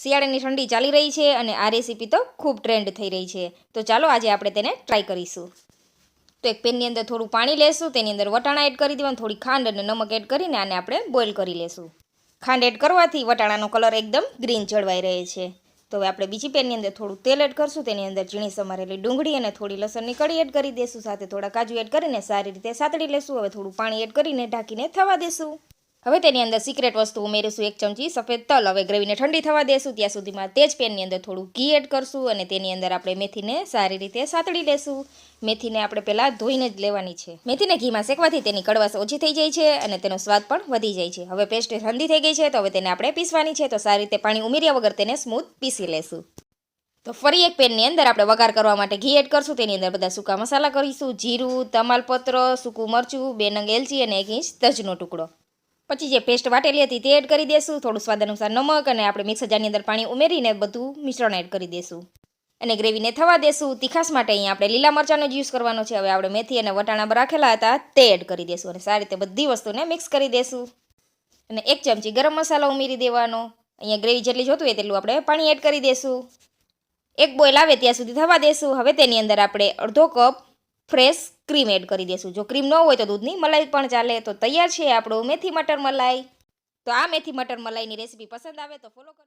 શિયાળાની ઠંડી ચાલી રહી છે અને આ રેસીપી તો ખૂબ ટ્રેન્ડ થઈ રહી છે. તો ચાલો આજે આપણે તેને ટ્રાય કરીશું. તો એક પેનની અંદર થોડું પાણી લેશું, તેની અંદર વટાણા એડ કરી દેવાનું, થોડી ખાંડ અને નમક એડ કરીને આને આપણે બોઇલ કરી લેશું. ખાંડ એડ કરવાથી વટાણાનો કલર એકદમ ગ્રીન જળવાઈ રહે છે. તો હવે આપણે બીજી પેનની અંદર થોડું તેલ એડ કરશું, તેની અંદર ઝીણી સમારેલી ડુંગળી અને થોડી લસણની કળી એડ કરી દેશું, સાથે થોડા કાજુ એડ કરીને સારી રીતે સાતડી લેશું, હવે થોડું પાણી એડ કરીને ઢાંકીને થવા દેશું. હવે તેની અંદર સિક્રેટ વસ્તુ ઉમેરીશું. એક ચમચી સફેદ તલ. હવે ગ્રેવીને ઠંડી થવા દેશું. ત્યાં સુધીમાં તે જ પેનની અંદર થોડું ઘી એડ કરશું અને તેની અંદર આપણે મેથીને સારી રીતે સાતળી લેશું. મેથીને આપણે પહેલાં ધોઈને જ લેવાની છે. મેથીને ઘીમાં શેકવાથી તેની કડવાશ ઓછી થઈ જાય છે અને તેનો સ્વાદ પણ વધી જાય છે. હવે પેસ્ટ ઠંડી થઈ ગઈ છે તો હવે તેને આપણે પીસવાની છે તો સારી રીતે પાણી ઉમેર્યા વગર તેને સ્મૂથ પીસી લેશું. તો ફરી એક પેનની અંદર આપણે વઘાર કરવા માટે ઘી એડ કરશું. તેની અંદર બધા સૂકા મસાલા કરીશું. જીરું, તમાલપત્ર, સૂકું મરચું, બે નંગ એલચી અને એક ઇંચ તજનો ટુકડો. પછી જે પેસ્ટ વાટેલી હતી તે એડ કરી દેશું, થોડું સ્વાદ અનુસાર નમક અને આપણે મિક્સર જારની અંદર પાણી ઉમેરીને બધું મિશ્રણ એડ કરી દેશું. અને ગ્રેવીને થવા દેશું તીખાસ માટે અહીંયા આપણે લીલા મરચાંનો જ યુઝ કરવાનો છે. હવે આપણે મેથી અને વટાણા રાખેલા હતા તે એડ કરી દેશું અને સારી રીતે બધી વસ્તુને મિક્સ કરી દેશું. અને એક ચમચી ગરમ મસાલો ઉમેરી દેવાનો. અહીંયા ગ્રેવી જેટલી જોતું હોય તેટલું આપણે પાણી એડ કરી દેશું. એક બોઇલ આવે ત્યાં સુધી થવા દેશું. હવે તેની અંદર આપણે અડધો કપ ફ્રેશ ક્રીમ એડ કરી દેશું. જો ક્રીમ ન હોય તો દૂધની મલાઈ પણ ચાલે. તો તૈયાર છે આપણું મેથી મટર મલાઈ. તો આ મેથી મટર મલાઈની રેસીપી પસંદ આવે તો ફોલો કરો